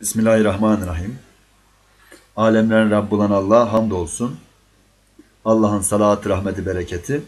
Bismillahirrahmanirrahim. Alemlerin Rabbi olan Allah hamdolsun. Allah'ın salatı, rahmeti, bereketi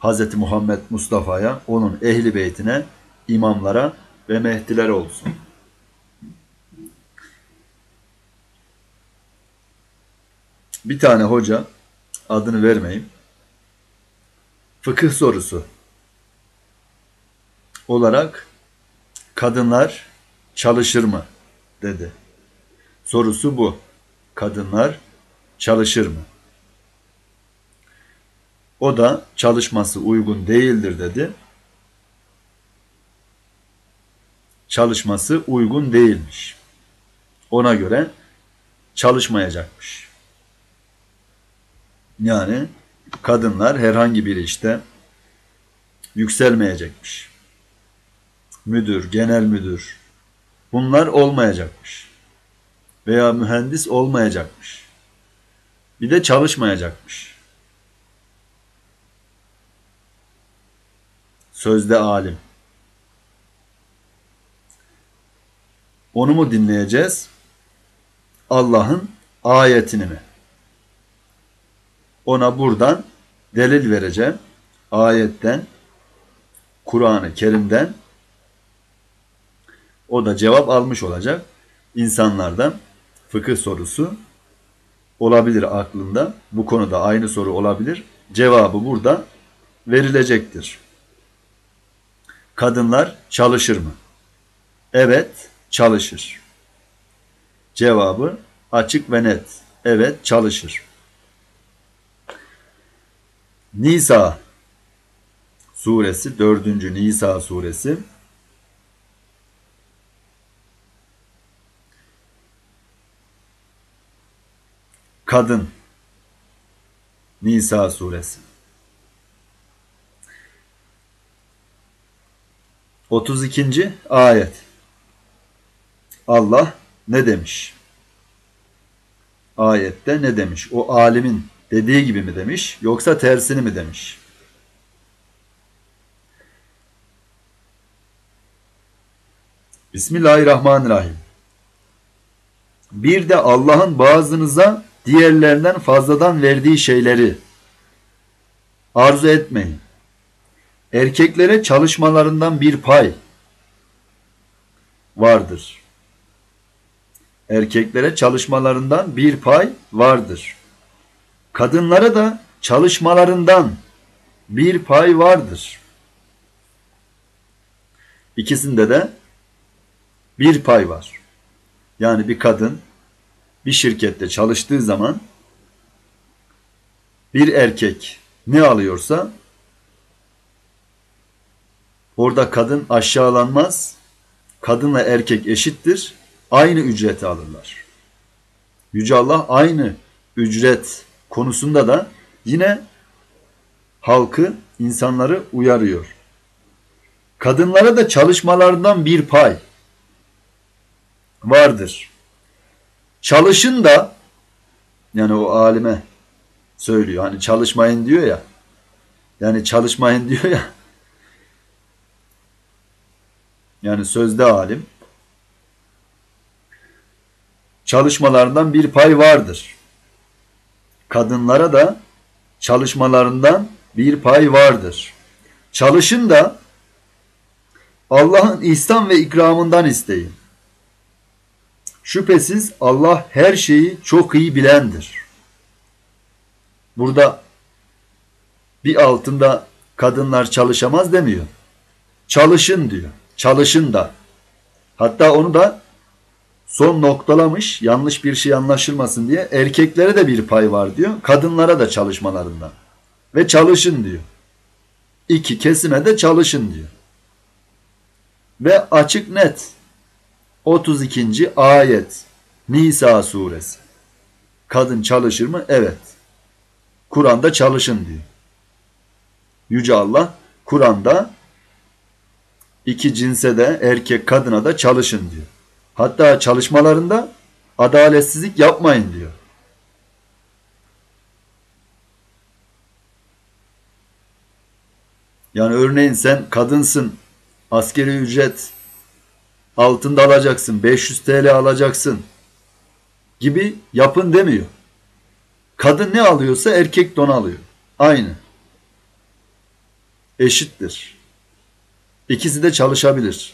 Hz. Muhammed Mustafa'ya, onun ehli beytine, imamlara ve mehdilere olsun. Bir tane hoca, adını vermeyeyim, fıkıh sorusu olarak kadınlar çalışır mı dedi. Sorusu bu. Kadınlar çalışır mı? O da çalışması uygun değildir dedi. Çalışması uygun değilmiş. Ona göre çalışmayacakmış. Yani kadınlar herhangi bir işte yükselmeyecekmiş. Müdür, genel müdür, bunlar olmayacakmış. Veya mühendis olmayacakmış. Bir de çalışmayacakmış. Sözde alim. Onu mu dinleyeceğiz? Allah'ın ayetini mi? Ona buradan delil vereceğim. Ayetten, Kur'an-ı Kerim'den o da cevap almış olacak. İnsanlardan fıkıh sorusu olabilir aklında. Bu konuda aynı soru olabilir. Cevabı burada verilecektir. Kadınlar çalışır mı? Evet, çalışır. Cevabı açık ve net. Evet, çalışır. Nisa suresi 4. Nisa suresi Kadın Nisa suresi 32. ayet Allah ne demiş? Ayette ne demiş? O alimin dediği gibi mi demiş yoksa tersini mi demiş? Bismillahirrahmanirrahim. Bir de Allah'ın bazınıza diğerlerinden fazladan verdiği şeyleri arzu etmeyin. Erkeklere çalışmalarından bir pay vardır. Erkeklere çalışmalarından bir pay vardır. Kadınlara da çalışmalarından bir pay vardır. İkisinde de bir pay var. Yani bir kadın bir şirkette çalıştığı zaman bir erkek ne alıyorsa orada kadın aşağılanmaz. Kadınla erkek eşittir. Aynı ücreti alırlar. Yüce Allah aynı ücret konusunda da yine halkı, insanları uyarıyor. Kadınlara da çalışmalarından bir pay vardır. Çalışın da yani o alime söylüyor. Hani çalışmayın diyor ya. Yani çalışmayın diyor ya. Yani sözde alim. Çalışmalarından bir pay vardır. Kadınlara da çalışmalarından bir pay vardır. Çalışın da Allah'ın ihsan ve ikramından isteyin. Şüphesiz Allah her şeyi çok iyi bilendir. Burada bir altında kadınlar çalışamaz demiyor. Çalışın diyor. Çalışın da. Hatta onu da son noktalamış yanlış bir şey anlaşılmasın diye erkeklere de bir pay var diyor. Kadınlara da çalışmalarından. Ve çalışın diyor. İki kesime de çalışın diyor. Ve açık net 32. ayet Nisa suresi. Kadın çalışır mı? Evet. Kur'an'da çalışın diyor. Yüce Allah Kur'an'da iki cinse de erkek kadına da çalışın diyor. Hatta çalışmalarında adaletsizlik yapmayın diyor. Yani örneğin sen kadınsın, askeri ücret altında alacaksın, 500 TL alacaksın gibi yapın demiyor. Kadın ne alıyorsa erkek de onu alıyor. Aynı. Eşittir. İkisi de çalışabilir.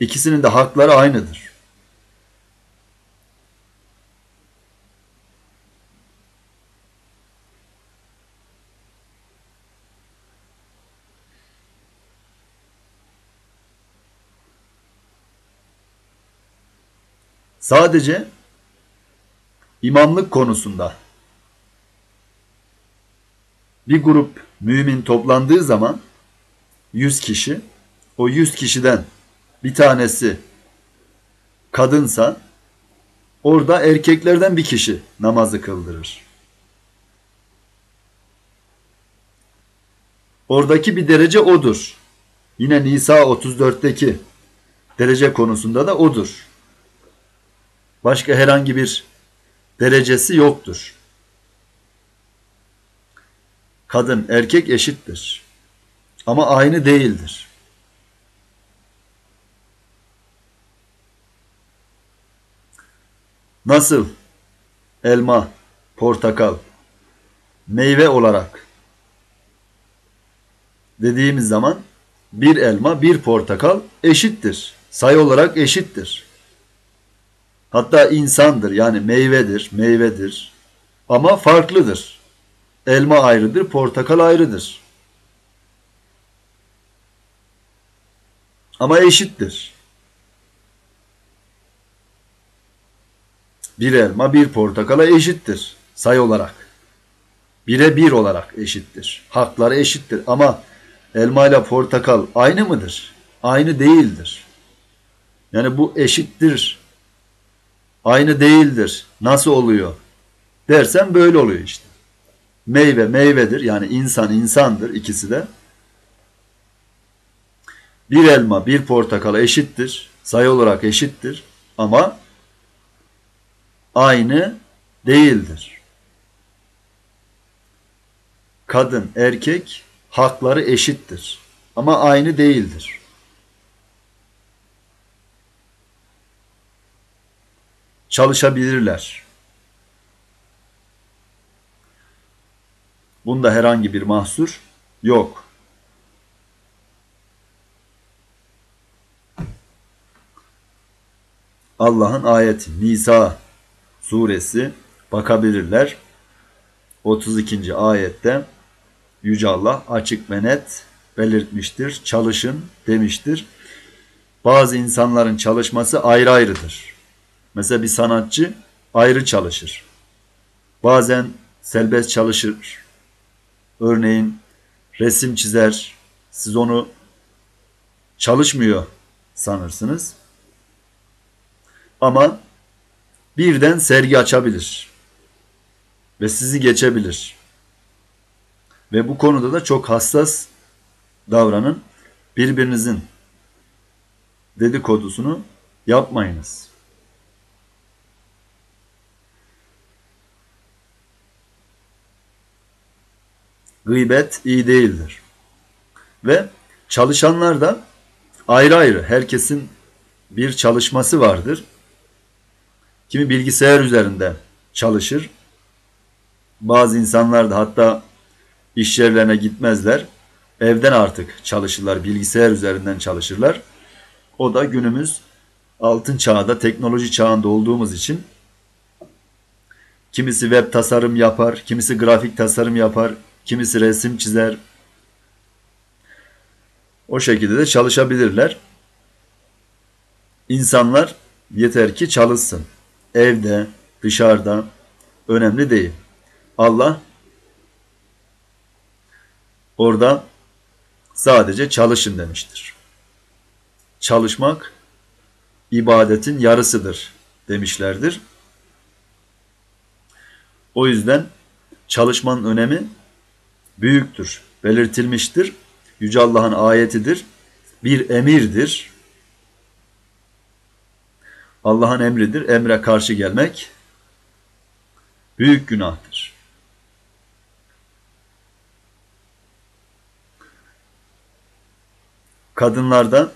İkisinin de hakları aynıdır. Sadece imamlık konusunda bir grup mümin toplandığı zaman 100 kişi o 100 kişiden bir tanesi kadınsa orada erkeklerden bir kişi namazı kıldırır. Oradaki bir derece odur. Yine Nisa 34'teki derece konusunda da odur. Başka herhangi bir derecesi yoktur. Kadın erkek eşittir. Ama aynı değildir. Nasıl elma, portakal meyve olarak dediğimiz zaman bir elma, bir portakal eşittir. Sayı olarak eşittir. Hatta insandır yani meyvedir, meyvedir. Ama farklıdır. Elma ayrıdır, portakal ayrıdır. Ama eşittir. Bir elma bir portakala eşittir sayı olarak. Bire bir olarak eşittir. Hakları eşittir ama elma ile portakal aynı mıdır? Aynı değildir. Yani bu eşittir aynı değildir. Nasıl oluyor? Dersen böyle oluyor işte. Meyve meyvedir. Yani insan insandır ikisi de. Bir elma bir portakal eşittir. Sayı olarak eşittir. Ama aynı değildir. Kadın, erkek hakları eşittir. Ama aynı değildir. Çalışabilirler. Bunda herhangi bir mahsur yok. Allah'ın ayeti Nisa suresi bakabilirler. 32. ayette Yüce Allah açık ve net belirtmiştir. Çalışın demiştir. Bazı insanların çalışması ayrı ayrıdır. Mesela bir sanatçı ayrı çalışır. Bazen selbest çalışır. Örneğin resim çizer. Siz onu çalışmıyor sanırsınız. Ama birden sergi açabilir. Ve sizi geçebilir. Ve bu konuda da çok hassas davranın. Birbirinizin dedikodusunu yapmayınız. Gıybet iyi değildir. Ve çalışanlar da ayrı ayrı herkesin bir çalışması vardır. Kimi bilgisayar üzerinde çalışır. Bazı insanlar da hatta iş yerlerine gitmezler. Evden artık çalışırlar, bilgisayar üzerinden çalışırlar. O da günümüz altın çağda, teknoloji çağında olduğumuz için kimisi web tasarım yapar, kimisi grafik tasarım yapar, kimisi resim çizer. O şekilde de çalışabilirler. İnsanlar yeter ki çalışsın. Evde, dışarıda önemli değil. Allah orada sadece çalışın demiştir. Çalışmak ibadetin yarısıdır demişlerdir. O yüzden çalışmanın önemi büyüktür, belirtilmiştir. Yüce Allah'ın ayetidir, bir emirdir. Allah'ın emridir, emre karşı gelmek büyük günahtır. kadınlardan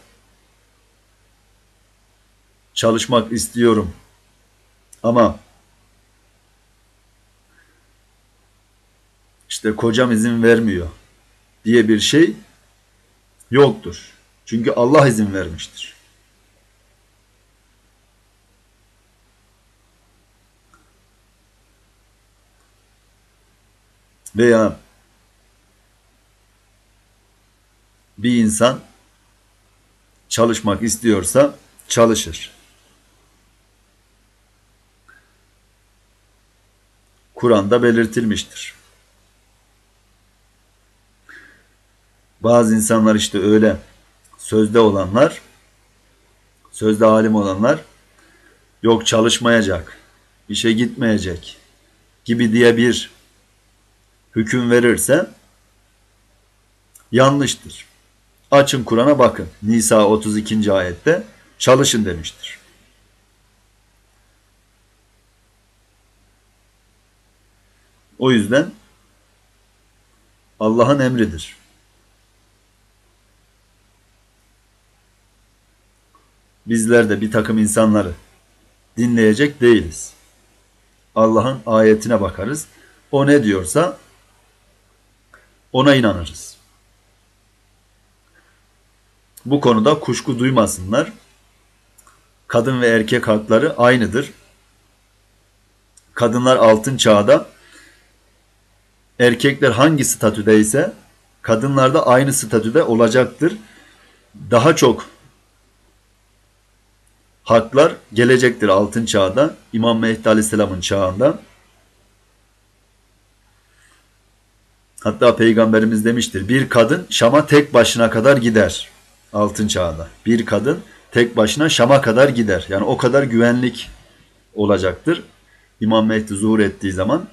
çalışmak istiyorum ama işte kocam izin vermiyor diye bir şey yoktur. Çünkü Allah izin vermiştir. Veya bir insan çalışmak istiyorsa çalışır. Kur'an'da belirtilmiştir. Bazı insanlar işte öyle sözde olanlar, sözde alim olanlar yok çalışmayacak, işe gitmeyecek gibi diye bir hüküm verirse yanlıştır. Açın Kur'an'a bakın. Nisa 32. ayette çalışın demiştir. O yüzden Allah'ın emridir. Bizler de bir takım insanları dinleyecek değiliz. Allah'ın ayetine bakarız. O ne diyorsa ona inanırız. Bu konuda kuşku duymasınlar. Kadın ve erkek hakları aynıdır. Kadınlar altın çağda erkekler hangi statüdeyse kadınlar da aynı statüde olacaktır. Daha çok haklar gelecektir altın çağda. İmam Mehdi Aleyhisselam'ın çağında. Hatta peygamberimiz demiştir. Bir kadın Şam'a tek başına kadar gider. Altın çağda. Bir kadın tek başına Şam'a kadar gider. Yani o kadar güvenlik olacaktır. İmam Mehdi zuhur ettiği zaman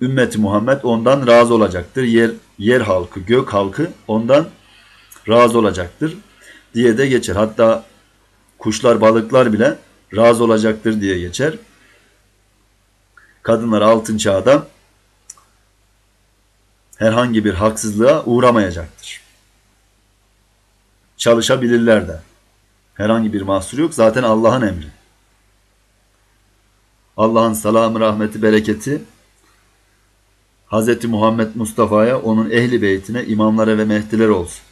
ümmeti Muhammed ondan razı olacaktır. Yer, yer halkı, gök halkı ondan razı olacaktır diye de geçer. Hatta kuşlar, balıklar bile razı olacaktır diye geçer. Kadınlar altın çağda herhangi bir haksızlığa uğramayacaktır. Çalışabilirler de. Herhangi bir mahsur yok. Zaten Allah'ın emri. Allah'ın salamı, rahmeti, bereketi Hz. Muhammed Mustafa'ya, onun ehli beytine, imamlara ve mehdiler olsun.